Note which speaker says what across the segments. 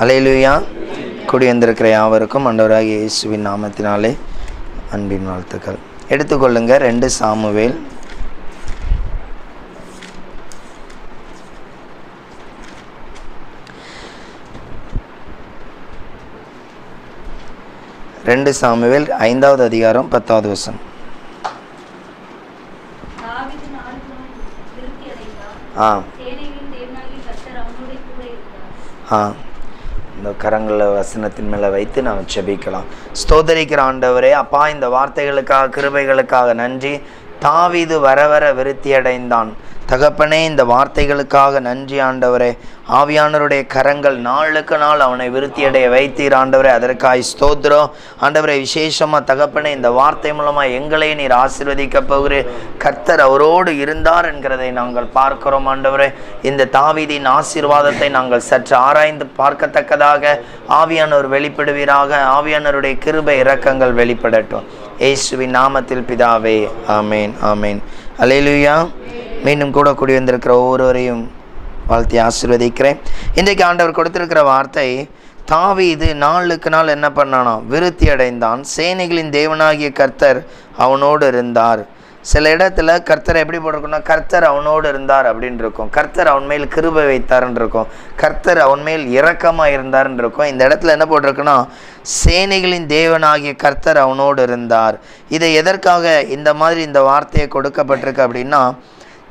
Speaker 1: அலையிலுயா கூடி வந்திருக்கிற யாவருக்கும் ஆண்டவராகிய இயேசுவின் நாமத்தினாலே அன்பின் வாழ்த்துக்கள். எடுத்துக்கொள்ளுங்க ரெண்டு சாமுவேல். ரெண்டு சாமுவேல் ஐந்தாவது அதிகாரம் பத்தாவது வசனம். ஆ. ஆ. இந்த கரங்களை வசனத்தின் மேலே வைத்து நாம் செபிக்கலாம் ஸ்தோதரிக்கிற ஆண்டவரே அப்பா இந்த வார்த்தைகளுக்காக கிருபைகளுக்காக நன்றி. தாவிது வர வர விருத்தி அடைந்தான் தகப்பனே இந்த வார்த்தைகளுக்காக நன்றி ஆண்டவரே. ஆவியானவருடைய கரங்கள் நாளுக்கு நாள் அவனை விருத்தியடைய வைத்தீர் ஆண்டவரே. அதற்காய் ஸ்தோத்திரம். ஆண்டவரே விசேஷமாக தகப்பனே இந்த வார்த்தை மூலமாக எங்களை நீர் ஆசிர்வதிக்கப் போகிறீர். கர்த்தர் அவரோடு இருந்தார் என்கிறதை நாங்கள் பார்க்கிறோம் ஆண்டவரே. இந்த தாவிதின் ஆசீர்வாதத்தை நாங்கள் சற்று ஆராய்ந்து பார்க்கத்தக்கதாக ஆவியானவர் வெளிப்படுவீராக. ஆவியானவருடைய கிருபை இரக்கங்கள் வெளிப்படட்டும். ஏசுவின் நாமத்தில் பிதாவே ஆமேன் ஆமேன். அலையிலுயா மீண்டும் கூட கூடி வந்திருக்கிற ஒவ்வொருவரையும் வாழ்த்தி ஆசீர்வதிக்கிறேன். இன்றைக்கு ஆண்டவர் கொடுத்திருக்கிற வார்த்தை தாவி இது நாளுக்கு நாள் என்ன பண்ணானோ விருத்தி அடைந்தான். சேனைகளின் தேவனாகிய கர்த்தர் அவனோடு இருந்தார். சில இடத்துல கர்த்தர் எப்படி போட்டிருக்கோம்னா கர்த்தர் அவனோடு இருந்தார் அப்படின்னு இருக்கும். கர்த்தர் அவன் மேல் கிருபை வைத்தார்ன்னு இருக்கும். கர்த்தர் அவன் மேல் இரக்கமாக இருந்தார்ன்னு இருக்கும். இந்த இடத்துல என்ன போட்டிருக்குன்னா சேனைகளின் தேவனாகிய கர்த்தர் அவனோடு இருந்தார். இதை எதற்காக இந்த மாதிரி இந்த வார்த்தையை கொடுக்கப்பட்டிருக்கு அப்படின்னா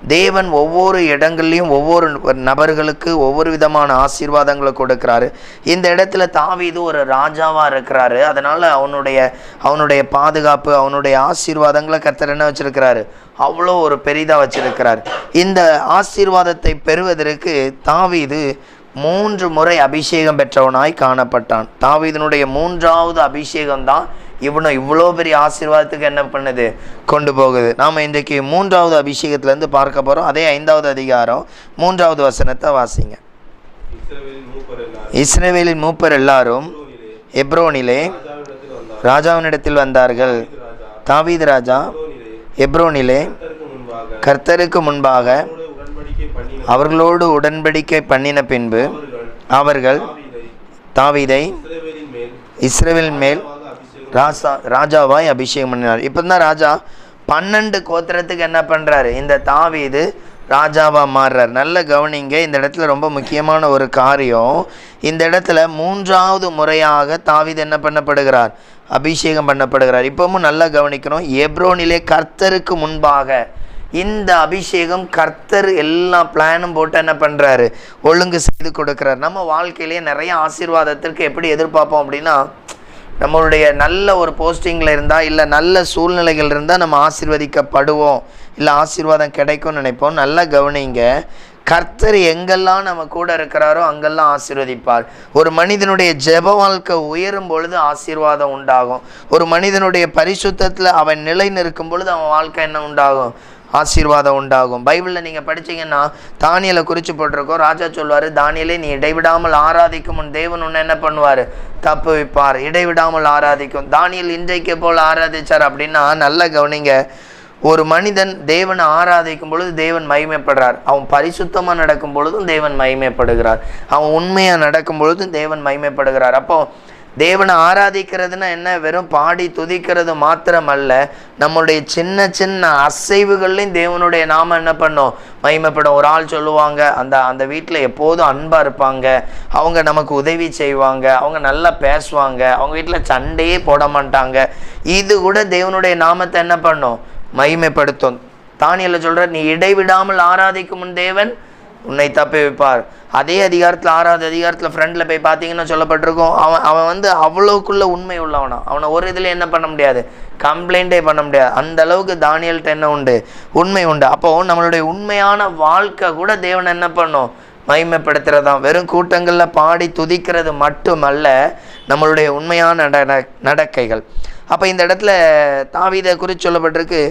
Speaker 1: தேவன் ஒவ்வொரு இடங்கள்லையும் ஒவ்வொரு நபர்களுக்கு ஒவ்வொரு விதமான ஆசீர்வாதங்களை கொடுக்குறாரு. இந்த இடத்துல தாவீது ஒரு ராஜாவாக இருக்கிறாரு. அதனால் அவனுடைய அவனுடைய பாதுகாப்பு அவனுடைய ஆசீர்வாதங்களை கர்த்தர் என்ன வச்சுருக்கிறாரு? அவ்வளோ ஒரு பெரிதாக வச்சுருக்கிறார். இந்த ஆசீர்வாதத்தை பெறுவதற்கு தாவீது மூன்று முறை அபிஷேகம் பெற்றவனாய் காணப்பட்டான். தாவீதனுடைய மூன்றாவது அபிஷேகம் தான் இவனை இவ்வளோ பெரிய ஆசீர்வாதத்துக்கு என்ன பண்ணுது? கொண்டு போகுது. நாம் இன்றைக்கு மூன்றாவது அபிஷேகத்திலேருந்து பார்க்க போகிறோம் அதே ஐந்தாவது அதிகாரம் மூன்றாவது வசனத்தை வாசிங்க.
Speaker 2: இஸ்ரவேலின் மூப்பர் எல்லாரும்
Speaker 1: எப்ரோனிலே
Speaker 2: ராஜாவினிடத்தில்
Speaker 1: வந்தார்கள். தாவீது ராஜா எப்ரோனிலே
Speaker 2: கர்த்தருக்கு முன்பாக
Speaker 1: அவர்களோடு உடன்படிக்கை பண்ணின பின்பு
Speaker 2: அவர்கள் தாவீதை இஸ்ரவேலின் மேல்
Speaker 1: ராசா ராஜாவாய் அபிஷேகம் பண்ணினார். இப்போ தான் ராஜா பன்னெண்டு கோத்திரத்துக்கு என்ன பண்ணுறாரு இந்த தாவீது ராஜாவாக மாறுறார். நல்ல கவனிங்க இந்த இடத்துல ரொம்ப முக்கியமான ஒரு காரியம். இந்த இடத்துல மூன்றாவது முறையாக தாவீது என்ன பண்ணப்படுகிறார்? அபிஷேகம் பண்ணப்படுகிறார். இப்பவும் நல்லா கவனிக்கணும் எப்ரோனிலே கர்த்தருக்கு முன்பாக இந்த அபிஷேகம் கர்த்தர் எல்லா பிளானும் போட்டு என்ன பண்ணுறாரு ஒழுங்கு செய்து கொடுக்குறாரு. நம்ம வாழ்க்கையிலேயே நிறைய ஆசீர்வாதத்திற்கு எப்படி எதிர்பார்ப்போம் அப்படின்னா நம்மளுடைய நல்ல ஒரு போஸ்டிங்கில் இருந்தால் இல்லை நல்ல சூழ்நிலைகள் இருந்தால் நம்ம ஆசீர்வதிக்கப்படுவோம். இல்லை ஆசீர்வாதம் கிடைக்கும்னு நினைப்போம். நல்லா கவனிங்க. கர்த்தர் எங்கெல்லாம் நம்ம கூட இருக்கிறாரோ அங்கெல்லாம் ஆசீர்வதிப்பார். ஒரு மனிதனுடைய ஜெப வாழ்க்கை உயரும் பொழுது ஆசீர்வாதம் உண்டாகும். ஒரு மனிதனுடைய பரிசுத்தத்தில் அவன் நிலை நிற்கும் பொழுது அவன் வாழ்க்கை என்ன உண்டாகும்? ஆசீர்வாதம் உண்டாகும். பைபிளில் நீங்கள் படிச்சீங்கன்னா தானியலை குறித்து போட்டிருக்கோம். ராஜா சொல்வார் தானியலே நீ இடைவிடாமல் ஆராதிக்கும். உன் தேவன் உன்னை என்ன பண்ணுவார்? தப்பு வைப்பார். இடைவிடாமல் ஆராதிக்கும். தானியல் இன்றைக்கு போல் ஆராதிச்சார் அப்படின்னா நல்ல கவனிங்க. ஒரு மனிதன் தேவனை ஆராதிக்கும் பொழுது தேவன் மகிமைப்படுறார். அவன் பரிசுத்தமாக நடக்கும் பொழுதும் தேவன் மகிமைப்படுகிறார். அவன் உண்மையாக நடக்கும் பொழுதும் தேவன் மகிமைப்படுகிறார். அப்போ தேவனை ஆராதிக்கிறதுனா என்ன? வெறும் பாடி துதிக்கிறது மாத்திரமல்ல. நம்மளுடைய சின்ன சின்ன அசைவுகள்லையும் தேவனுடைய நாம என்ன பண்ணோம்? மகிமைப்படும். ஒரு ஆள் சொல்லுவாங்க அந்த அந்த வீட்டில் எப்போதும் அன்பாக இருப்பாங்க. அவங்க நமக்கு உதவி செய்வாங்க. அவங்க நல்லா பேசுவாங்க. அவங்க வீட்டில் சண்டையே போட மாட்டாங்க. இது கூட தேவனுடைய நாமத்தை என்ன பண்ணும்? மகிமைப்படுத்தும். தானியில் சொல்கிற நீ இடைவிடாமல் ஆராதிக்கும் முன் தேவன் உன்னை தப்பி வைப்பார். அதே அதிகாரத்தில் ஆறாவது அதிகாரத்தில் ஃப்ரெண்டில் போய் பார்த்தீங்கன்னா சொல்லப்பட்டிருக்கும். அவன் அவன் வந்து அவ்வளோக்குள்ள உண்மை உள்ளவனா. அவனை ஒரு இதில் என்ன பண்ண முடியாது. கம்ப்ளைண்ட்டே பண்ண முடியாது. அந்த அளவுக்கு தானியல்கிட்ட என்ன உண்டு? உண்மை உண்டு. அப்போது நம்மளுடைய உண்மையான வாழ்க்கை கூட தேவன் என்ன பண்ணும்? மகிமைப்படுத்துறதாம் வெறும் கூட்டங்களில் பாடி துதிக்கிறது மட்டுமல்ல நம்மளுடைய உண்மையான நட நடக்கைகள். அப்போ இந்த இடத்துல தாவீதை குறித்து சொல்லப்பட்டிருக்கு.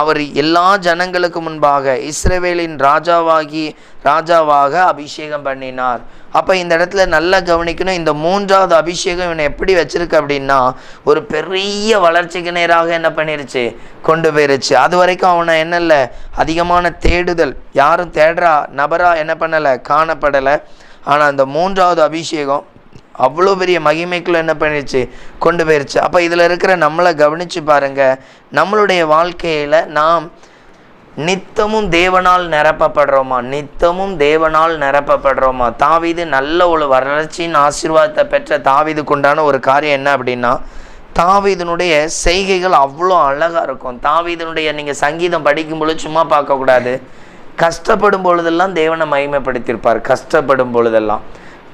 Speaker 1: அவர் எல்லா ஜனங்களுக்கு முன்பாக இஸ்ரேவேலின் ராஜாவாகி ராஜாவாக அபிஷேகம் பண்ணினார். அப்போ இந்த இடத்துல நல்லா கவனிக்கணும் இந்த மூன்றாவது அபிஷேகம் இவனை எப்படி வச்சுருக்கு அப்படின்னா ஒரு பெரிய வளர்ச்சிக்கு நேராக என்ன பண்ணிருச்சு? கொண்டு போயிருச்சு. அது வரைக்கும் அவனை என்ன இல்லை அதிகமான தேடுதல். யாரும் தேடுறா நபரா என்ன பண்ணலை காணப்படலை. ஆனால் அந்த மூன்றாவது அபிஷேகம் அவ்வளோ பெரிய மகிமைக்குள்ளே என்ன பண்ணிடுச்சு கொண்டு போயிடுச்சு அப்போ இதில் இருக்கிற நம்மளை கவனித்து பாருங்கள் நம்மளுடைய வாழ்க்கையில் நாம் நித்தமும் தேவனால் நிரப்பப்படுறோமா? நித்தமும் தேவனால் நிரப்பப்படுறோமா? தாவிது நல்ல ஒரு வளர்ச்சியின் ஆசீர்வாதத்தை பெற்ற தாவிதுக்குண்டான ஒரு காரியம் என்ன அப்படின்னா தாவீதனுடைய செய்கைகள் அவ்வளோ அழகாக இருக்கும். தாவீதனுடைய நீங்கள் சங்கீதம் படிக்கும் பொழுது சும்மா பார்க்கக்கூடாது. கஷ்டப்படும் பொழுதெல்லாம் தேவனை மகிமைப்படுத்தியிருப்பார். கஷ்டப்படும் பொழுதெல்லாம்.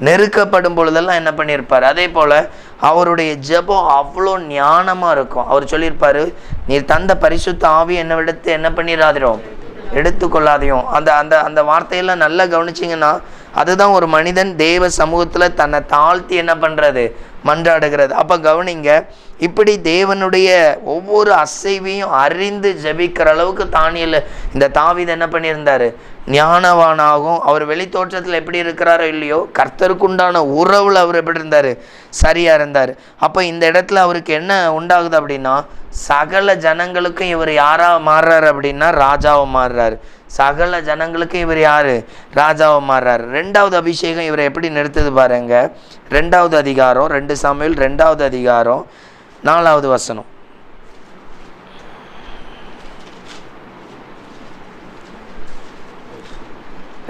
Speaker 1: நெருக்கப்படும் பொழுதெல்லாம் என்ன பண்ணியிருப்பார்? அதே போல் அவருடைய ஜெபம் அவ்வளோ ஞானமாக இருக்கும். அவர் சொல்லியிருப்பார் நீர் தந்த பரிசுத்த ஆவி என்னை விடுத்து என்ன பண்ணிடாதிரும் எடுத்துக்கொள்ளாதையும். அந்த அந்த அந்த வார்த்தையெல்லாம் நல்லா கவனிச்சிங்கன்னா அதுதான் ஒரு மனிதன் தேவ சமூகத்தில் தன்னை தாழ்த்தி என்ன பண்ணுறது மன்றாடுகிறது. அப்போ கவனிங்க இப்படி தேவனுடைய ஒவ்வொரு அசைவையும் அறிந்து ஜெபிக்கிற அளவுக்கு தானியல் இந்த தாவித என்ன பண்ணியிருந்தார்? ஞானவானாகும். அவர் வெளித்தோற்றத்தில் எப்படி இருக்கிறாரோ இல்லையோ கர்த்தருக்குண்டான உறவில் அவர் எப்படி இருந்தார்? சரியாக இருந்தார். அப்போ இந்த இடத்துல அவருக்கு என்ன உண்டாகுது அப்படின்னா சகல ஜனங்களுக்கும் இவர் யாராக மாறுறாரு அப்படின்னா ராஜாவை மாறுறாரு. சகல ஜனங்களுக்கும் இவர் யார்? ராஜாவை மாறுறாரு. ரெண்டாவது அபிஷேகம் இவரை எப்படி நிறுத்துது பாருங்க. ரெண்டாவது அதிகாரம் ரெண்டு சமையல் ரெண்டாவது அதிகாரம் நாலாவது வசனம்.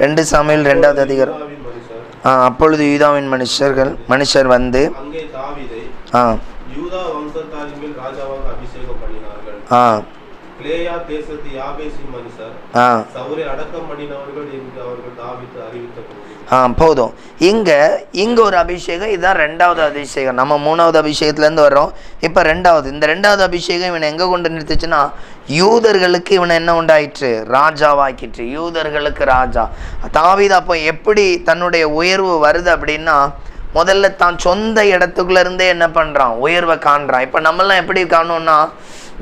Speaker 1: ரெண்டு சமையல் ரெண்டாவது அதிகாரம். ஆ அப்பொழுது யூதாவின் மனுஷர்கள் மனுஷர் வந்து ஆ. ஆ. ஆ. போதும். இங்கே இங்கே ஒரு அபிஷேகம் இதுதான் ரெண்டாவது அபிஷேகம். நம்ம மூணாவது அபிஷேகத்துலேருந்து வர்றோம். இப்போ ரெண்டாவது இந்த ரெண்டாவது அபிஷேகம் இவனை எங்கே கொண்டு நிறுத்துச்சுன்னா யூதர்களுக்கு இவனை என்ன உண்டாயிற்று? ராஜாவாக்கிற்று. யூதர்களுக்கு ராஜா. தாவீது அப்போ எப்படி தன்னுடைய உயர்வு வருது அப்படின்னா முதல்ல தான் சொந்த இடத்துக்குள்ளேருந்தே என்ன பண்ணுறான் உயர்வை காண்றான். இப்போ நம்மளாம் எப்படி காணோன்னா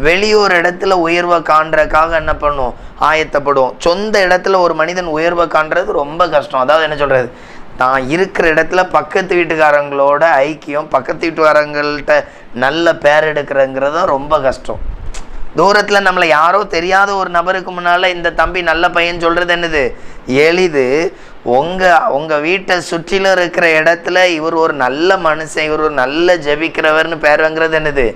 Speaker 1: வெளியூர் இடத்துல உயர்வை காண்றதுக்காக என்ன பண்ணுவோம்? ஆயத்தப்படுவோம். சொந்த இடத்துல ஒரு மனிதன் உயர்வை காண்றது ரொம்ப கஷ்டம். அதாவது என்ன சொல்கிறது தான் இருக்கிற இடத்துல பக்கத்து வீட்டுக்காரங்களோட ஐக்கியம் பக்கத்து வீட்டுக்காரங்கள்ட்ட நல்ல பேர் எடுக்கிறங்கிறது ரொம்ப கஷ்டம். தூரத்தில் நம்மளை யாரோ தெரியாத ஒரு நபருக்கு முன்னால் இந்த தம்பி நல்ல பையன் சொல்கிறது என்னது? எளிது. உங்கள் உங்கள் வீட்டை சுற்றிலும் இருக்கிற இடத்துல இவர் ஒரு நல்ல மனுஷன் இவர் ஒரு நல்ல ஜெபிக்கிறவர்னு பேர் வாங்குறது என்னது?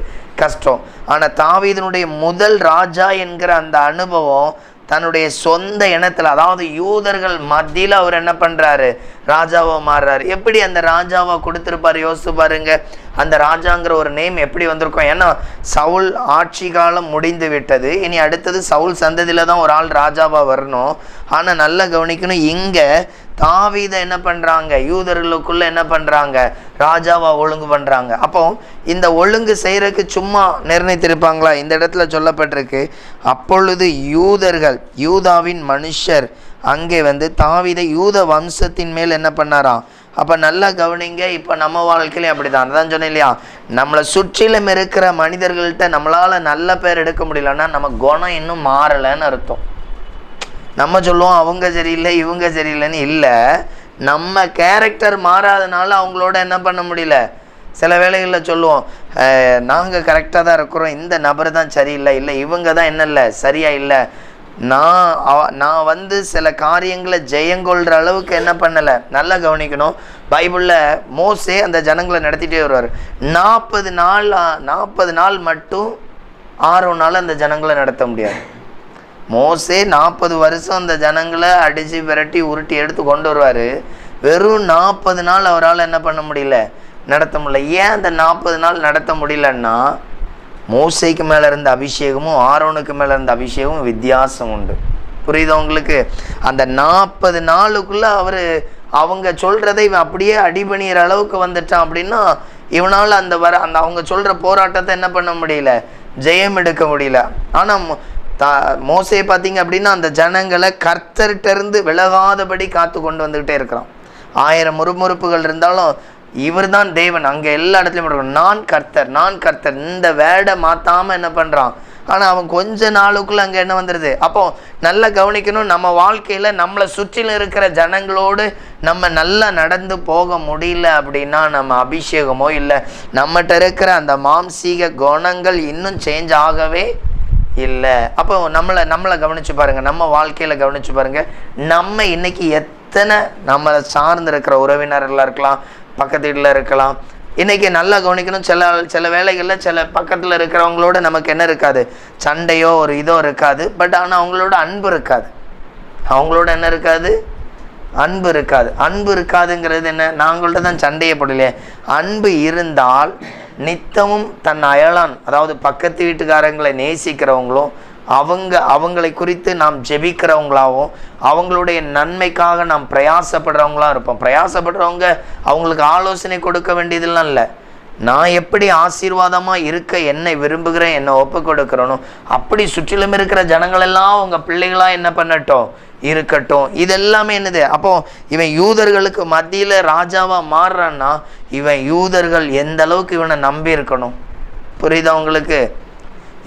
Speaker 1: கஷ்டம். ஆனால் தாவீதனுடைய முதல் ராஜா என்கிற அந்த அனுபவம் தன்னுடைய சொந்த இனத்தில் அதாவது யூதர்கள் மத்தியில் அவர் என்ன பண்ணுறாரு ராஜாவாக மாறுறாரு. எப்படி அந்த ராஜாவை கொடுத்துருப்பாரு? யோசிச்சு பாருங்க. அந்த ராஜாங்கிற ஒரு நேம் எப்படி வந்திருக்கும்? ஏன்னா சவுல் ஆட்சி காலம் முடிந்து விட்டது. இனி அடுத்தது சவுல் சந்ததியில் தான் ஒரு ஆள் ராஜாவாக வரணும். ஆனால் நல்லா கவனிக்கணும் இங்கே தாவீதை என்ன பண்ணுறாங்க யூதர்களுக்குள்ளே என்ன பண்ணுறாங்க ராஜாவா ஒழுங்கு பண்ணுறாங்க அப்போ இந்த ஒழுங்கு செய்கிறதுக்கு சும்மா நிர்ணயித்திருப்பாங்களா? இந்த இடத்துல சொல்லப்பட்டிருக்கு அப்பொழுது யூதர்கள் யூதாவின் மனுஷர் அங்கே வந்து தாவீதை யூத வம்சத்தின் மேல் என்ன பண்ணாராம் அப்போ நல்லா கவனிங்க இப்போ நம்ம வாழ்க்கையிலையும் அப்படி தான் அதான் சொன்னேன் இல்லையா? நம்மளை சுற்றிலும் இருக்கிற மனிதர்கள்ட்ட நம்மளால் நல்ல பேர் எடுக்க முடியலன்னா நம்ம குணம் இன்னும் மாறலைன்னு அர்த்தம். நம்ம சொல்லுவோம் அவங்க சரியில்லை இவங்க சரியில்லைன்னு இல்லை. நம்ம கேரக்டர் மாறாதனால அவங்களோட என்ன பண்ண முடியல? சில வேளைகளில் சொல்லுவோம் நாங்கள் கரெக்டாக தான் இருக்கிறோம். இந்த நபர் தான் சரியில்லை. இல்லை இவங்க தான் என்ன இல்லை? சரியாக இல்லை? நான் நான் வந்து சில காரியங்களை ஜெயங்கொள்கிற அளவுக்கு என்ன பண்ணலை? நல்லா கவனிக்கணும். பைபிளில் மோசே அந்த ஜனங்களை நடத்திட்டே வருவார். நாற்பது நாள் நாற்பது நாள் மட்டும் ஆறு அந்த ஜனங்களை நடத்த முடியாது. மோசே நாற்பது வருஷம் அந்த ஜனங்களை அடித்து விரட்டி உருட்டி எடுத்து கொண்டு வருவார். வெறும் நாற்பது நாள் அவரால் என்ன பண்ண முடியல? நடத்த முடியல. ஏன் அந்த நாற்பது நாள் நடத்த முடியலன்னா மோசைக்கு மேலே இருந்த அபிஷேகமும் ஆரோனுக்கு மேலே இருந்த அபிஷேகமும் வித்தியாசம் உண்டு. புரியுதா உங்களுக்கு? அந்த நாற்பது நாளுக்குள்ளே அவர் அவங்க சொல்கிறதை இவன் அப்படியே அடிபணிகிற அளவுக்கு வந்துட்டான் அப்படின்னா இவனால் அந்த வர அந்த அவங்க சொல்கிற போராட்டத்தை என்ன பண்ண முடியல? ஜெயம் எடுக்க முடியல. ஆனால் தா மோசே பார்த்தீங்க அப்படின்னா அந்த ஜனங்களை கர்த்தர்கிட்டருந்து விலகாதபடி காத்து கொண்டு வந்துக்கிட்டே இருக்கிறான். ஆயிரம் முறுமுறுப்புகள் இருந்தாலும் இவர் தான் தேவன். அங்கே எல்லா இடத்துலையும் இருக்கணும். நான் கர்த்தர் நான் கர்த்தர். இந்த வேடை மாற்றாமல் என்ன பண்ணுறான் ஆனால் அவன் கொஞ்ச நாளுக்குள்ளே அங்கே என்ன வந்துடுது அப்போ நல்லா கவனிக்கணும். நம்ம வாழ்க்கையில் நம்மளை சுற்றிலும் இருக்கிற ஜனங்களோடு நம்ம நல்லா நடந்து போக முடியல அப்படின்னா நம்ம அபிஷேகமோ இல்லை நம்மகிட்ட இருக்கிற அந்த மாம்சீக குணங்கள் இன்னும் சேஞ்ச் ஆகவே இல்லை. அப்போ நம்மளை நம்மளை கவனித்து பாருங்கள் நம்ம வாழ்க்கையில் கவனிச்சு பாருங்கள் நம்ம இன்றைக்கி எத்தனை நம்மளை சார்ந்து இருக்கிற உறவினர்களாக இருக்கலாம் பக்கத்து வீட்டில் இருக்கலாம். இன்றைக்கி நல்லா கவனிக்கணும். சில சில வேலைகளில் சில பக்கத்தில் இருக்கிறவங்களோட நமக்கு என்ன இருக்காது? சண்டையோ ஒரு இதோ இருக்காது. பட் ஆனால் அவங்களோட அன்பு இருக்காது. அவங்களோட என்ன இருக்காது? அன்பு இருக்காது. அன்பு இருக்காதுங்கிறது என்ன? நாங்கள்ட்ட தான் சண்டையை போடலையே. அன்பு இருந்தால் நித்தமும் தன் அயலான் அதாவது பக்கத்து வீட்டுக்காரங்களை நேசிக்கிறவங்களும் அவங்க அவங்களை குறித்து நாம் ஜெபிக்கிறவங்களாகவும் அவங்களுடைய நன்மைக்காக நாம் பிரயாசப்படுறவங்களா இருப்போம். பிரயாசப்படுறவங்க அவங்களுக்கு ஆலோசனை கொடுக்க வேண்டியதெல்லாம் இல்லை. நான் எப்படி ஆசீர்வாதமாக இருக்க என்னை விரும்புகிறேன் என்னை ஒப்பு கொடுக்கிறேனோ அப்படி சுற்றிலும் இருக்கிற ஜனங்களெல்லாம் அவங்க பிள்ளைகளாக என்ன பண்ணட்டும்? இருக்கட்டும். இதெல்லாமே என்னது? அப்போ இவன் யூதர்களுக்கு மத்தியில் ராஜாவாக மாறுறான்னா இவன் யூதர்கள் எந்த அளவுக்கு இவனை நம்பி இருக்கணும் புரியுதா உங்களுக்கு?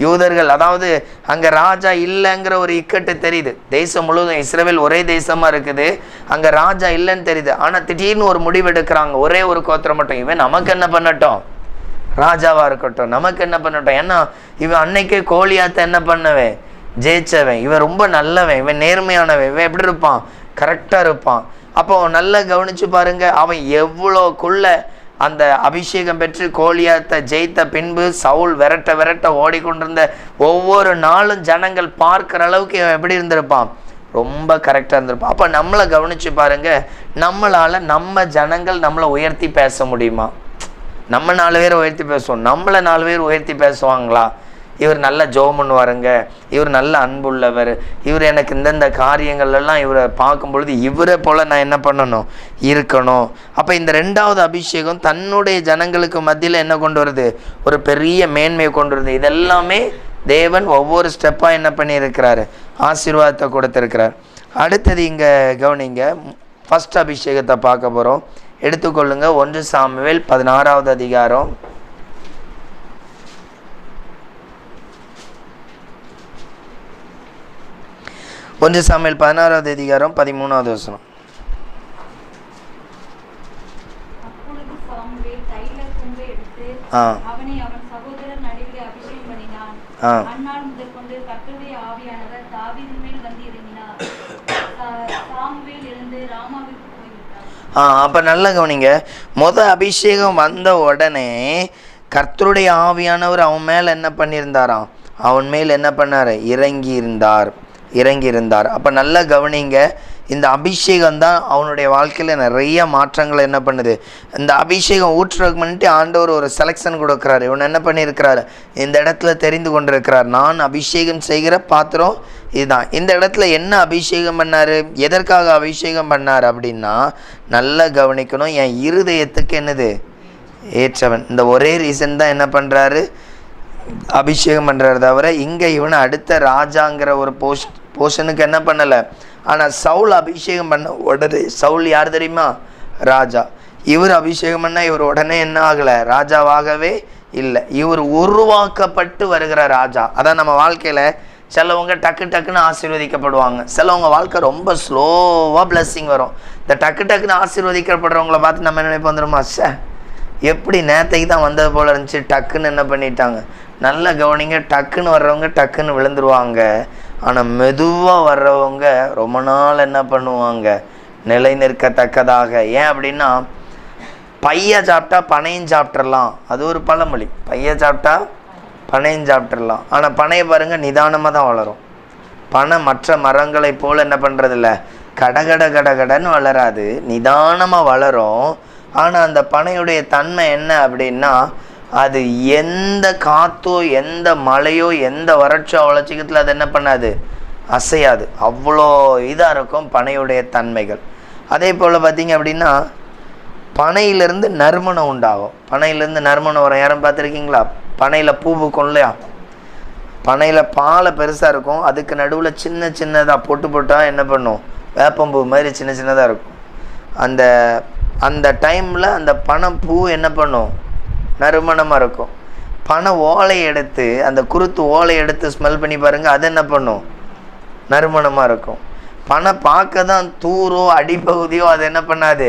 Speaker 1: யூதர்கள் அதாவது அங்கே ராஜா இல்லைங்கிற ஒரு இக்கட்டு தெரியுது. தேசம் முழுவதும் இஸ்ரேவேல் ஒரே தேசமாக இருக்குது. அங்கே ராஜா இல்லைன்னு தெரியுது. ஆனால் திடீர்னு ஒரு முடிவு எடுக்கிறாங்க. ஒரே ஒரு கோத்திரம் மட்டும். இவன் நமக்கு என்ன பண்ணட்டும்? ராஜாவாக இருக்கட்டும். நமக்கு என்ன பண்ணட்டும்? ஏன்னா இவன் அன்னைக்கே கோழியாத்த என்ன பண்ணவன்? ஜெயிச்சவன். இவன் ரொம்ப நல்லவன். இவன் நேர்மையானவன். இவன் எப்படி இருப்பான்? கரெக்டாக இருப்பான். அப்போ நல்லா கவனித்து பாருங்கள் அவன் எவ்வளோக்குள்ளே அந்த அபிஷேகம் பெற்று கோலியாத்தை ஜெயித்த பின்பு சவுல் விரட்ட விரட்ட ஓடிக்கொண்டிருந்த ஒவ்வொரு நாளும் ஜனங்கள் பார்க்குற அளவுக்கு எப்படி இருந்திருப்பான்? ரொம்ப கரெக்டாக இருந்திருப்பான். அப்போ நம்மளை கவனிச்சு பாருங்க நம்மளால் நம்ம ஜனங்கள் நம்மளை உயர்த்தி பேச முடியுமா? நம்ம நாலு பேர் உயர்த்தி பேசுவோம். நம்மளை நாலு பேர் உயர்த்தி பேசுவாங்களா? இவர் நல்ல ஜோம் பண்ணுவாருங்க இவர் நல்ல அன்புள்ளவர் இவர் எனக்கு இந்தந்த காரியங்கள்லாம் இவரை பார்க்கும் பொழுது இவரை போல் நான் என்ன பண்ணணும்? இருக்கணும். அப்போ இந்த ரெண்டாவது அபிஷேகம் தன்னுடைய ஜனங்களுக்கு மத்தியில் என்ன கொண்டு வருது? ஒரு பெரிய மேன்மையை கொண்டு வருது. இதெல்லாமே தேவன் ஒவ்வொரு ஸ்டெப்பாக என்ன பண்ணியிருக்கிறாரு? ஆசீர்வாதத்தை கொடுத்துருக்கிறார். அடுத்தது இங்கே கவனிங்க ஃபர்ஸ்ட் அபிஷேகத்தை பார்க்க போகிறோம் எடுத்துக்கொள்ளுங்கள் ஒன்று சாமுவேல் பதினாறாவது அதிகாரம். ஒன்று சாமுவேல் பதினாறாவது அதிகாரம் பதிமூணாவது வசனம். ஆ. ஆ. அப்போ நல்லா கவனிங்க. முத அபிஷேகம் வந்த உடனே கர்த்தருடைய ஆவியானவர் அவன் மேலே என்ன பண்ணியிருந்தாராம்? அவன் மேல் என்ன பண்ணார்? இறங்கி இருந்தார் இறங்கி இருந்தார் அப்போ நல்லா கவனிங்க இந்த அபிஷேகம் தான் அவனுடைய வாழ்க்கையில் நிறைய மாற்றங்களை என்ன பண்ணுது? இந்த அபிஷேகம் ஊற்றுறதுக்கு முன்னாடி ஆண்டவர் ஒரு செலெக்ஷன் கொடுக்குறாரு. இவன் என்ன பண்ணியிருக்கிறாரு? இந்த இடத்துல தெரிந்து கொண்டிருக்கிறார். நான் அபிஷேகம் செய்கிற பாத்திரம் இதுதான். இந்த இடத்துல என்ன அபிஷேகம் பண்ணார்? எதற்காக அபிஷேகம் பண்ணார் அப்படின்னா நல்லா கவனிக்கணும். என் இருதயத்துக்கு என்னது? ஏற்றவன். இந்த ஒரே ரீசன் தான் என்ன பண்ணுறாரு அபிஷேகம் பண்ணுறாரு தவிர இங்கே இவனை அடுத்த ராஜாங்கிற ஒரு போஸ்ட் போர்ஷனுக்கு என்ன பண்ணலை. ஆனால் சவுல் அபிஷேகம் பண்ண உடனே சவுல் யார் தெரியுமா? ராஜா. இவர் அபிஷேகம் பண்ணால் இவர் உடனே என்ன ஆகலை? ராஜாவாகவே இல்லை. இவர் உருவாக்கப்பட்டு வருகிற ராஜா. அதான் நம்ம வாழ்க்கையில் சிலவங்க டக்கு டக்குன்னு ஆசீர்வதிக்கப்படுவாங்க. சிலவங்க வாழ்க்கை ரொம்ப ஸ்லோவாக பிளஸ்ஸிங் வரும். இந்த டக்கு டக்குன்னு ஆசீர்வதிக்கப்படுறவங்கள பார்த்து நம்ம என்ன நினைப்போம் வந்துருமா சே எப்படி நேத்தைக்கு தான் வந்தது போல இருந்துச்சு. டக்குன்னு என்ன பண்ணிட்டாங்க? நல்ல கவனிங்க டக்குன்னு வர்றவங்க டக்குன்னு விழுந்துருவாங்க. ஆனால் மெதுவாக வர்றவங்க ரொம்ப நாள் என்ன பண்ணுவாங்க? நிலை நிற்கத்தக்கதாக. ஏன் அப்படின்னா பைய சாப்பிட்டா பனையும் சாப்பிட்றலாம் அது ஒரு பழமொழி. பைய சாப்பிட்டா பனையும் சாப்பிட்றலாம் ஆனால் பனையை பாருங்கள் நிதானமாக தான் வளரும். பனை மற்ற மரங்களை போல் என்ன பண்ணுறதில்ல கடகட கடகடன்னு வளராது. நிதானமாக வளரும். ஆனால் அந்த பனையுடைய தன்மை என்ன அப்படின்னா அது எந்த காத்தோ எந்த மழையோ எந்த வறட்சோ வளர்ச்சிக்கத்தில் அது என்ன பண்ணாது? அசையாது. அவ்வளோ இதாக இருக்கும் பனையுடைய தன்மைகள். அதே போல் பார்த்தீங்க அப்படின்னா பனையிலிருந்து நறுமணம் உண்டாகும். பனையிலேருந்து நறுமணம் வரும். யாரும் பார்த்துருக்கீங்களா? பனையில் பூ பூக்கும் இல்லையா? பனையில் பாலை பெருசாக இருக்கும். அதுக்கு நடுவில் சின்ன சின்னதாக பொட்டு போட்டால் என்ன பண்ணும்? வேப்பம்பூ மாதிரி சின்ன சின்னதாக இருக்கும். அந்த அந்த டைமில் அந்த பனை பூ என்ன பண்ணும்? நறுமணமாக இருக்கும். பனை ஓலை எடுத்து அந்த குருத்து ஓலை எடுத்து ஸ்மெல் பண்ணி பாருங்கள் அது என்ன பண்ணும்? நறுமணமாக இருக்கும். பனை பார்க்க தான் தூரோ அடிப்பகுதியோ அது என்ன பண்ணாது?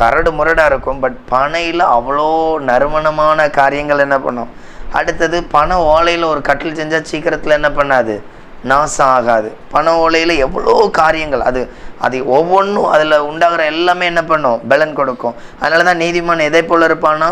Speaker 1: கரடு முரடாக இருக்கும். பட் பனையில் அவ்வளோ நறுமணமான காரியங்கள் என்ன பண்ணும்? அடுத்தது பனை ஓலையில் ஒரு கட்டில் செஞ்சால் சீக்கிரத்தில் என்ன பண்ணாது? நாசம் ஆகாது. பனை ஓலையில் எவ்வளோ காரியங்கள் அது அது ஒவ்வொன்றும் அதில் உண்டாகிற எல்லாமே என்ன பண்ணும்? பலன் கொடுக்கும். அதனால தான் நீதிமான் எதை போல் இருப்பான்னா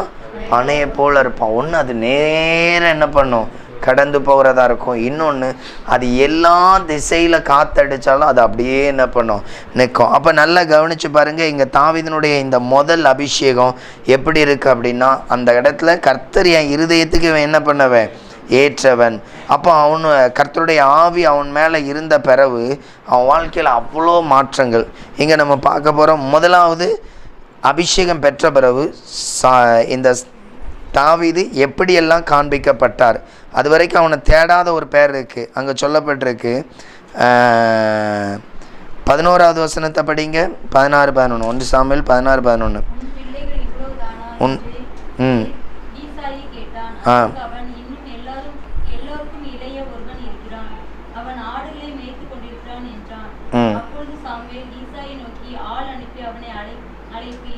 Speaker 1: அணையை போல இருப்பான். ஒன்று அது நேரம் என்ன பண்ணும்? கடந்து போகிறதா இருக்கும். இன்னொன்று அது எல்லா திசையில் காத்தடித்தாலும் அது அப்படியே என்ன பண்ணும்? நிற்கும். அப்போ நல்லா கவனித்து பாருங்கள் இங்கே தாவிதனுடைய இந்த முதல் அபிஷேகம் எப்படி இருக்குது அப்படின்னா அந்த இடத்துல கர்த்தர் என் இருதயத்துக்கு இவன் என்ன பண்ணவன்? ஏற்றவன். அப்போ அவனு கர்த்தருடைய ஆவி அவன் மேலே இருந்த பிறகு அவன் வாழ்க்கையில் அவ்வளோ மாற்றங்கள். இங்கே நம்ம பார்க்க போகிறோம் முதலாவது அபிஷேகம் பெற்ற பிறகு சா இந்த தாவீது எப்படியெல்லாம் காண்பிக்கப்பட்டார்? அது வரைக்கும் அவனை தேடாத ஒரு பேர் இருக்குது அங்கே சொல்லப்பட்டிருக்கு பதினோராவது வசனத்தை படிங்க. பதினாறு பதினொன்று ஒன்று சாமியில் பதினாறு பதினொன்று
Speaker 3: உன்
Speaker 1: ம். ஆ. ம்.
Speaker 3: அப்பொழுது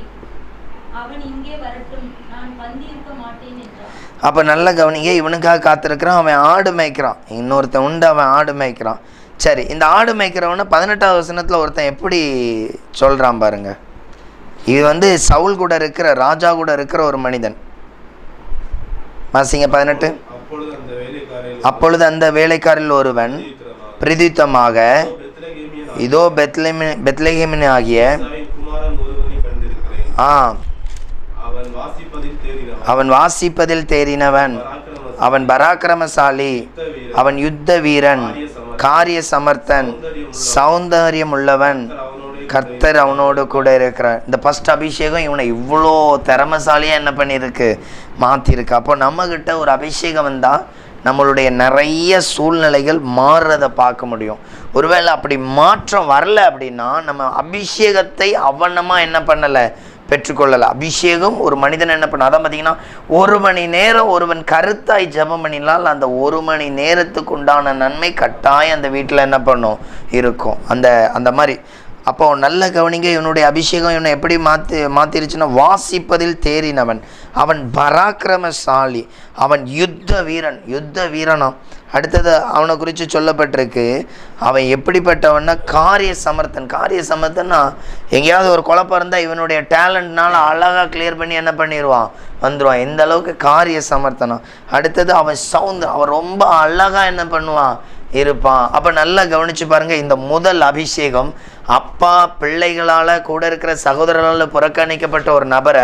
Speaker 3: அவன் இங்கே வரட்டும் நான் மாட்டேன் என்றான்.
Speaker 1: அப்போ நல்ல கவனிங்க இவனுக்காக காத்திருக்கிறான் அவன் ஆடு மேய்க்கிறான். இன்னொருத்தன் உண்டு அவன் ஆடு மேய்க்கிறான். சரி இந்த ஆடு மேய்க்கிறவனை பதினெட்டாவது வசனத்தில் ஒருத்தன் எப்படி சொல்கிறான் பாருங்க. இது வந்து சவுல் கூட இருக்கிற ராஜா கூட இருக்கிற ஒரு மனிதன். வாசிங்க பதினெட்டு.
Speaker 2: அப்பொழுது அந்த
Speaker 1: வேலைக்காரில் ஒருவன் பிரதித்தமாக இதோ பெத்லெமி பெத்லெகேமின் ஆகிய ஆ
Speaker 2: அவன் வாசிப்பதில் தேறினவன்.
Speaker 1: அவன்
Speaker 2: பராக்கிரமசாலி,
Speaker 1: அவன்
Speaker 2: யுத்த வீரன்,
Speaker 1: காரிய சமர்த்தன் சௌந்தரியம் உள்ளவன் கர்த்தர் அவனோடு கூட இருக்கிறார். இந்த ஃபர்ஸ்ட் அபிஷேகம் இவனை இவ்வளோ திறமசாலியாக என்ன பண்ணியிருக்கு? மாற்றிருக்கு அப்போ நம்மக்கிட்ட ஒரு அபிஷேகம் வந்தால் நம்மளுடைய நிறைய சூழ்நிலைகள் மாறுறதை பார்க்க முடியும். ஒருவேளை அப்படி மாற்றம் வரல அப்படின்னா நம்ம அபிஷேகத்தை அவனமாக என்ன பண்ணலை? பெற்றுக்கொள்ளலை. அபிஷேகம் ஒரு மனிதன் என்ன பண்ண அதான் பார்த்தீங்கன்னா ஒரு மணி நேரம் ஒருவன் கருத்தாய் ஜெபம் பண்ணினால் அந்த ஒரு மணி நேரத்துக்கு உண்டான நன்மை கட்டாயம் அந்த வீட்டில் என்ன பண்ணும்? இருக்கும். அந்த அந்த மாதிரி. அப்போ நல்ல கவனிங்க இவனுடைய அபிஷேகம் இவனை எப்படி மாற்றி மாற்றிருச்சுன்னா வாசிப்பதில் தேறினவன். அவன் பராக்கிரமசாலி. அவன் யுத்த வீரன் யுத்த வீரனா அடுத்தது அவனை குறித்து சொல்லப்பட்டிருக்கு அவன் எப்படிப்பட்டவன்னா காரிய சமர்த்தன். காரிய சமர்த்தன்னா எங்கேயாவது ஒரு குழப்பம் இருந்தால் இவனுடைய டேலண்ட்னால அழகாக கிளியர் பண்ணி என்ன பண்ணிடுவான் வந்துடுவான் எந்த அளவுக்கு காரிய சமர்த்தனம் அடுத்தது அவன் சவுண்ட் அவன் ரொம்ப அழகாக என்ன பண்ணுவான்? இருப்பான். அப்போ நல்லா கவனிச்சு பாருங்கள் இந்த முதல் அபிஷேகம் அப்பா பிள்ளைகளால் கூட இருக்கிற சகோதரர்களால் புறக்கணிக்கப்பட்ட ஒரு நபரை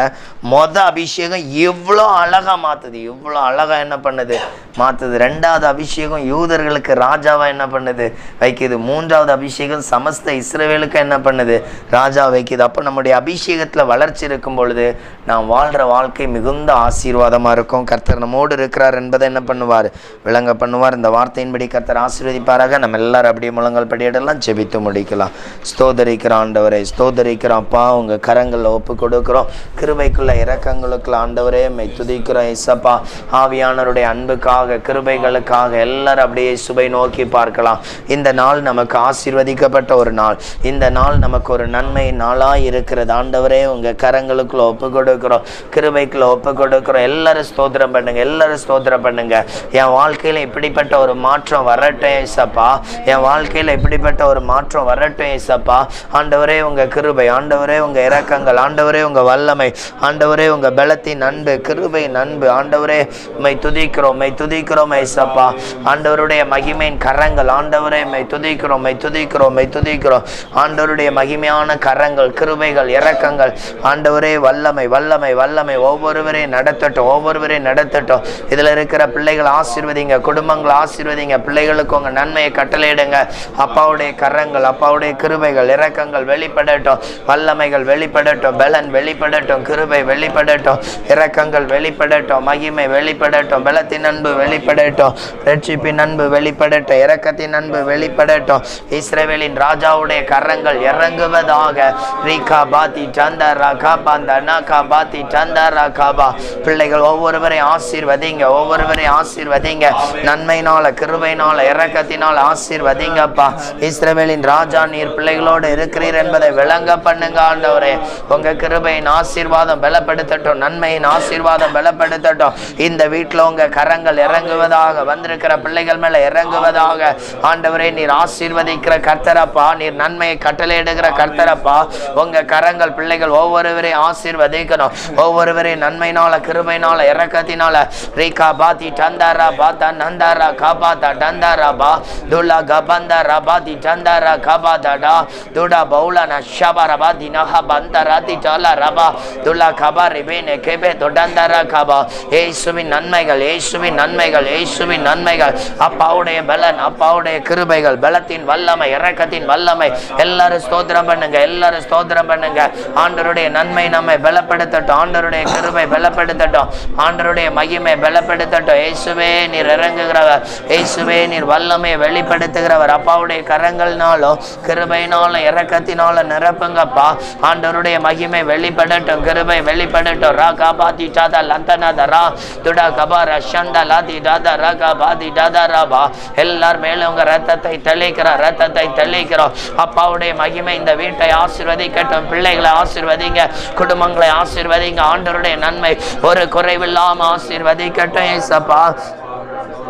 Speaker 1: மொத அபிஷேகம் எவ்வளோ அழகாக மாற்றுது எவ்வளோ அழகாக என்ன பண்ணுது? மாற்றுது ரெண்டாவது அபிஷேகம் யூதர்களுக்கு ராஜாவாக என்ன பண்ணுது? வைக்குது. மூன்றாவது அபிஷேகம் சமஸ்த இஸ்ரவேலுக்கு என்ன பண்ணுது? ராஜா வைக்குது. அப்போ நம்முடைய அபிஷேகத்தில் வளர்ச்சி இருக்கும் பொழுது நாம் வாழ்கிற வாழ்க்கை மிகுந்த ஆசீர்வாதமாக இருக்கும். கர்த்தர் நம்மோடு இருக்கிறார் என்பதை என்ன பண்ணுவார்? விளங்க பண்ணுவார். இந்த வார்த்தையின்படி கர்த்தர் ஆசீர்வதிப்பாராக. நம்ம எல்லாரும் அப்படியே முழங்கல் படியிடலாம் ஜெபித்து முடிக்கலாம். ஸ்தோதரிக்கிற ஆண்டவரை ஸ்தோதரிக்கிற அப்பா உங்கள் கரங்களில் ஒப்பு கொடுக்குறோம். கிருபைக்குள்ள இறக்கங்களுக்குள்ள ஆண்டவரே மை துதிக்கிறோம் இசப்பா ஆவியானவருடைய அன்புக்காக கிருபைகளுக்காக எல்லாரும் அப்படியே சுபை நோக்கி பார்க்கலாம். இந்த நாள் நமக்கு ஆசீர்வதிக்கப்பட்ட ஒரு நாள். இந்த நாள் நமக்கு ஒரு நன்மை நாளாக இருக்கிறது. ஆண்டவரே உங்கள் கரங்களுக்குள்ள ஒப்பு கொடுக்குறோம். கிருபைக்குள்ள ஒப்பு கொடுக்குறோம். எல்லாரும் ஸ்தோத்திரம் பண்ணுங்க எல்லாரும் ஸ்தோத்திரம் பண்ணுங்க. என் வாழ்க்கையில் இப்படிப்பட்ட ஒரு மாற்றம் வரட்டும் இசப்பா என் வாழ்க்கையில் இப்படிப்பட்ட ஒரு மாற்றம் வரட்டும் ஏசப்பா ஆண்டவரே உங்கள் கிருபை. ஆண்டவரே உங்கள் இறக்கங்கள் ஆண்டவரே உங்கள் வல்லமை. ஆண்டவரே உங்கள் பலத்தின் அன்பு கிருபை அன்பு ஆண்டவரே உம்மை துதிக்கிறோம். மை துதிக்கிறோம் ஐசப்பா. ஆண்டவருடைய மகிமையின் கரங்கள். ஆண்டவரே மை துதிக்கிறோம். மை துதிக்கிறோம். மை துதிக்கிறோம். ஆண்டவருடைய மகிமையான கரங்கள் கிருபைகள் இறக்கங்கள் ஆண்டவரே வல்லமை வல்லமை வல்லமை. ஒவ்வொருவரையும் நடத்தட்டும். ஒவ்வொருவரையும் நடத்தட்டும். இதில் இருக்கிற பிள்ளைகள் ஆசீர்வதிங்க. குடும்பங்களை ஆசீர்வதிங்க. பிள்ளைகளுக்கு உங்கள் நன்மையை கட்டளையிடுங்க. அப்பாவுடைய கரங்கள் அப்பாவுடைய கிருபை கிருபைகள் இரக்கங்கள் வெளிப்படட்டும். வல்லமைகள் வெளிப்படட்டும் பலன் வெளிப்படட்டும் கிருபை வெளிப்படட்டும். இரக்கங்கள் வெளிப்படட்டும் மகிமை வெளிப்படட்டும் பலத்தின் அன்பு வெளிப்படட்டும். ரட்சிப்பின் அன்பு வெளிப்படட்டும் இரக்கத்தின் அன்பு வெளிப்படட்டும். இஸ்ரேவேலின் ராஜாவுடைய கரங்கள் இறங்குவதாக. ரீகா பாத்தி சந்தரா காபாந்த நாகா பாத்தி சந்தரா காபா. பிள்ளைகள் ஒவ்வொருவரையும் ஆசீர்வதிங்க ஒவ்வொருவரையும் ஆசீர்வதிங்க. நன்மையினால கிருபையினால இறக்கத்தினால் ஆசீர்வதிங்கப்பா. இஸ்ரேவேலின் ராஜா நீர் பிள்ளை பிள்ளைகளோடு இருக்கிறீர் என்பதை விளங்க பண்ணுங்க ஆண்டவரே. உங்க கிருபையின் ஆசீர்வாதம் பலப்படுத்தட்டும் நன்மையின் ஆசீர்வாதம் பலப்படுத்தட்டும். இந்த வீட்டில் உங்க கரங்கள் இறங்குவதாக வந்திருக்கிற பிள்ளைகள் மேல இறங்குவதாக ஆண்டவரே நீர் ஆசீர்வதிக்கிற கர்த்தரப்பா நீர் நன்மையை கட்டளையிடுகிற கர்த்தரப்பா. உங்க கரங்கள் பிள்ளைகள் ஒவ்வொருவரையும் ஆசீர்வதிக்கணும். ஒவ்வொருவரையும் நன்மையினால கிருபையினால இறக்கத்தினால ரீகா பாதி டந்தாரா பாத்தா நந்தாரா காபாத்தா டந்தாரா பா துல்லா கபந்தாரா பாதி டந்தாரா காபாதடா துடா பௌலன ஷபர பாதி நஹா பந்தரா தி டலா ரபா துலா கபா ரிபேனே கெபே தொடந்தரா கபா ஏசுவின் நன்மைகள் ஏசுவின் நன்மைகள் ஏசுவின் நன்மைகள் அப்பாவுடைய பலன் அப்பாவுடைய கிருபைகள் பலத்தின் வல்லமை இறக்கத்தின் வல்லமை எல்லாரும் ஸ்தோத்திரம் பண்ணுங்க எல்லாரும் ஸ்தோத்திரம் பண்ணுங்க ஆண்டருடைய நன்மை நம்மை பலப்படுத்தட்டும் ஆண்டருடைய கிருபை பலப்படுத்தட்டும் ஆண்டருடைய மகிமை பலப்படுத்தட்டும் ஏசுவே நீர் இறங்குகிறவர் ஏசுவே நீர் வல்லமை வெளிப்படுத்துகிறவர் அப்பாவுடைய கரங்கள்னாலும் கிருபையினாலும் இறக்கத்தினாலும் நிரப்புங்கப்பா. ஆண்டவருடைய மகிமை வெளிப்படட்டும் கிருபை வெளிப்படட்டும். ரா காபாதி சாதா லந்தனாத ரா. துடா கபா ரஷந்தா லாதி டாதா ரா காபாதி டாதா ராபா எல்லார் மேலும் உங்க ரத்தத்தை தெளிக்கிறோம் ரத்தத்தை தெளிக்கிறோம். அப்பாவுடைய மகிமை இந்த வீட்டை ஆசிர்வதிக்கட்டும். பிள்ளைகளை ஆசிர்வதிங்க குடும்பங்களை ஆசிர்வதிங்க. ஆண்டவருடைய நன்மை ஒரு குறைவில்லாம ஆசிர்வதிக்கட்டும் ஏசப்பா.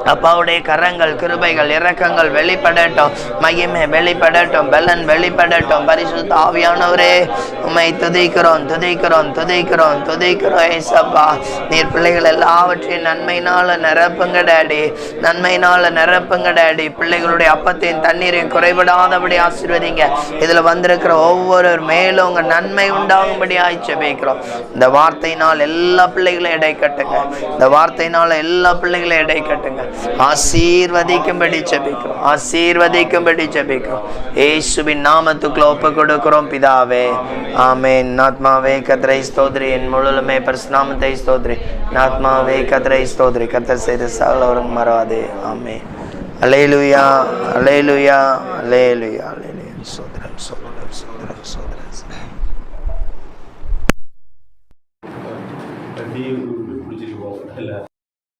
Speaker 1: அப்பாவுடைய கரங்கள் கிருபைகள் இறக்கங்கள் வெளிப்படட்டும். மகிமை வெளிப்படட்டும். பலன் வெளிப்படட்டும். பரிசுத்த ஆவியானவரே உண்மை துதிக்கிறோம் துதிக்கிறோம் துதிக்கிறோம் துதிக்கிறோம் ஏசப்பா. நீர் பிள்ளைகள் எல்லாவற்றையும் நன்மையினால நிரப்புங்க டேடி. நன்மையினால நிரப்புங்க டேடி. பிள்ளைகளுடைய அப்பத்தையும் தண்ணீரையும் குறைபடாதபடி ஆசீர்வதிங்க. இதுல வந்திருக்கிற ஒவ்வொரு மேலும் உங்க நன்மை உண்டாகும்படி ஆய்ச்சபிக்கிறோம் இந்த வார்த்தையினால் எல்லா பிள்ளைகளையும் எடை கட்டுங்க. இந்த வார்த்தையினால எல்லா பிள்ளைகளையும் எடை கட்டுங்க. ஆசீர்வதிக்கும்படி ஜபிக்கிறோம். ஆசீர்வதிக்கும்படி ஜபிக்கிறோம். ஏசுவின் நாமத்துக்குள்ள ஒப்பு கொடுக்கிறோம் பிதாவே. ஆமே நாத்மாவே கத்ரை ஸ்தோத்ரி. என் முழுலுமே பரிசுநாமத்தை ஸ்தோத்ரி. நாத்மாவே கத்ரை ஸ்தோத்ரி. கத்தர் செய்த சகலவரும் மறவாதே. ஆமே அலையலுயா அலையலுயா அலையலுயா அலையலுயா சோதரம் சோதரம் சோதரம் சோதரம்
Speaker 2: டீ பிடிச்சிட்டு போவோம் இல்லை